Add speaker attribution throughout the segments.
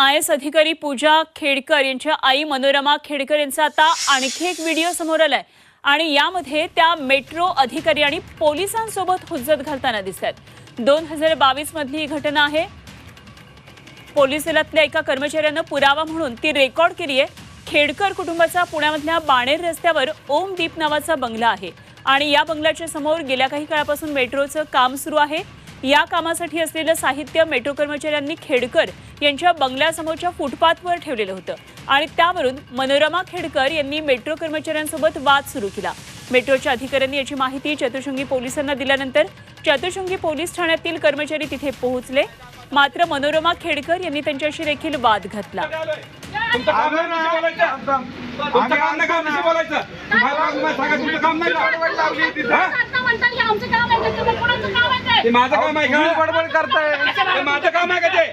Speaker 1: I S अधिकारी पूजा खेडकर यांच्या आई मनोरमा खेडकर यांचा आता आणखी एक व्हिडिओ समोर आलाय. आणि यामध्ये त्या मेट्रो अधिकारी आणि पोलिसांसोबत हुज्जत घालताना दिसत आहेत दोन हजार बावीस मधली ही घटना आहे. पोलीस दलातल्या एका कर्मचाऱ्यानं पुरावा म्हणून ती रेकॉर्ड केली आहे. खेडकर कुटुंबाचा पुण्यामधल्या बाणेर रस्त्यावर ओम दीप नावाचा बंगला आहे. आणि या बंगल्याच्या समोर गेल्या काही काळापासून मेट्रोचं काम सुरू आहे. या कामासाठी असलेलं साहित्य मेट्रो कर्मचाऱ्यांनी खेडकर यांच्या बंगल्यासमोरच्या फुटपाथवर ठेवलेलं होतं. आणि त्यावरून मनोरमा खेडकर यांनी मेट्रो कर्मचाऱ्यांसोबत वाद सुरू केला. मेट्रोच्या अधिकाऱ्यांनी याची माहिती चतुशृंगी पोलिसांना दिल्यानंतर चतुशृंगी पोलीस ठाण्यातील कर्मचारी तिथे पोहोचले. मात्र मनोरमा खेडकर यांनी त्यांच्याशी देखील वाद घातला.
Speaker 2: तुमचं काम नाही ना बोलायचं.
Speaker 3: ते?
Speaker 2: माझं काम आहे का?
Speaker 4: बडबड करताय.
Speaker 2: ते माझं काम आहे का ते?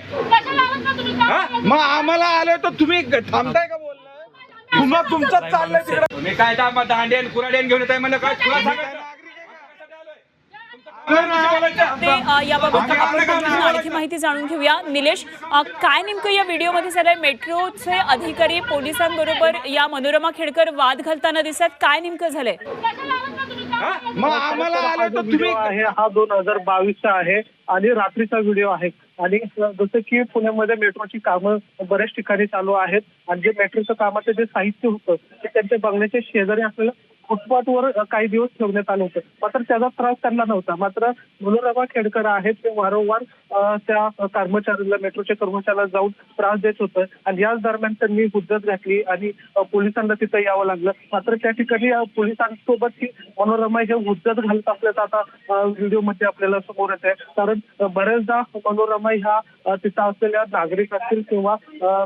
Speaker 2: हा?
Speaker 3: आहे?
Speaker 4: मग आम्हाला आले तर तुम्ही थांबताय का बोलणं? तुम्हा तुमचं चाललंय तिकडे.
Speaker 2: तुम्ही काय दांडेन कुराडेन घेऊन येताय म्हणलं? काय तुला सांगायचं
Speaker 1: ते अ, याबाबत आपण आणखी माहिती जाणून घेऊया. निलेश अ, काय नेमकं या व्हिडिओमध्ये झालंय? मेट्रोचे अधिकारी पोलिसांबरोबर या मनोरमा खेडकर वाद घालताना दिसत काय नेमकं झालंय?
Speaker 4: मग आम्हाला आले तर तुम्ही
Speaker 5: व्हिडिओ आहे हा दोन हजार बावीसचा आहे आणि रात्रीचा व्हिडिओ आहे. आणि जसं की पुण्यामध्ये मेट्रोची कामं बऱ्याच ठिकाणी चालू आहेत. आणि जे मेट्रोचं कामाचं जे साहित्य होतं ते त्यांच्या बंगल्याच्या शेजारी असलेलं फुटपाथवर काही दिवस ठेवण्यात आलं होतं. मात्र त्याचा त्रास त्यांना नव्हता. मात्र मनोरमा खेडकर आहेत ते वारंवार त्या कर्मचाऱ्याला मेट्रोच्या कर्मचाऱ्याला जाऊन त्रास देत होतं. आणि याच दरम्यान त्यांनी हुज्जत घातली आणि पोलिसांना तिथं यावं लागलं. मात्र त्या ठिकाणी पोलिसांसोबत ही मनोरमा हे हुज्जत घालत असल्याचं आता व्हिडिओमध्ये आपल्याला समोर येत आहे. कारण बऱ्याचदा मनोरमा ह्या तिथं असलेल्या नागरिक असतील किंवा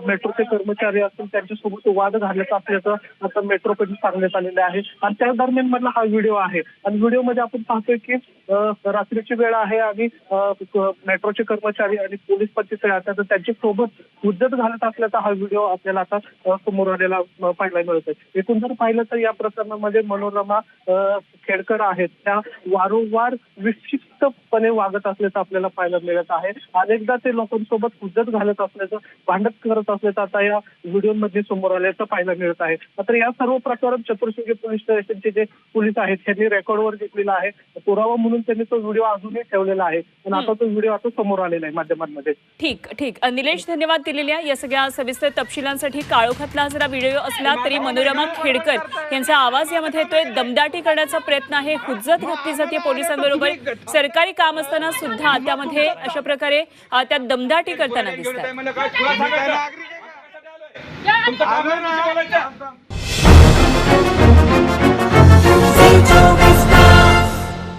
Speaker 5: मेट्रोचे कर्मचारी असतील त्यांच्यासोबत वाद घालत असल्याचं आता मेट्रोकडून सांगण्यात आलेलं आहे. आणि त्या दरम्यान मधला हा व्हिडिओ आहे. आणि व्हिडिओमध्ये आपण पाहतोय की रात्रीची वेळ आहे आणि मेट्रोचे कर्मचारी आणि पोलीस पण आता त्यांची तर त्यांच्यासोबत हुज्जत घालत असल्याचा हा व्हिडिओ आपल्याला आता समोर आलेला पाहायला मिळत आहे एकूण जर पाहिलं तर या प्रकरणामध्ये मनोरमा खेडकर आहेत. त्या वारंवार विक्षिप्तपणे वागत असल्याचं आपल्याला पाहायला मिळत आहे. अनेकदा ते लोकांसोबत हुज्जत घालत असल्याचं भांडत करत असल्याचं आता या व्हिडिओमध्ये समोर आल्याचं पाहायला मिळत आहे. मात्र या सर्व प्रकरण चतुर्शृंगी पोलीस स्टेशनचे जे पोलीस आहेत त्यांनी रेकॉर्डवर घेतलेला आहे. पुरावा म्हणून त्यांनी तो व्हिडिओ अजूनही ठेवलेला आहे. पण आता तो व्हिडिओ आता समोर आलेला आहे माध्यमांमध्ये.
Speaker 1: ठीक ठीक. निलेश धन्यवाद दिलेल्या या सगळ्या सविस्तर तपशिलांसाठी काळोखातला जरा व्हिडिओ असला तरी मनोरमा खेडकर यांचा आवाज यामध्ये येतोय. दमदाटी करण्याचा प्रयत्न आहे. हुज्जत घातली जाते पोलिसांबरोबर. सरकारी काम असताना सुद्धा त्यामध्ये अशा प्रकारे त्या दमदाटी करताना दिसतात.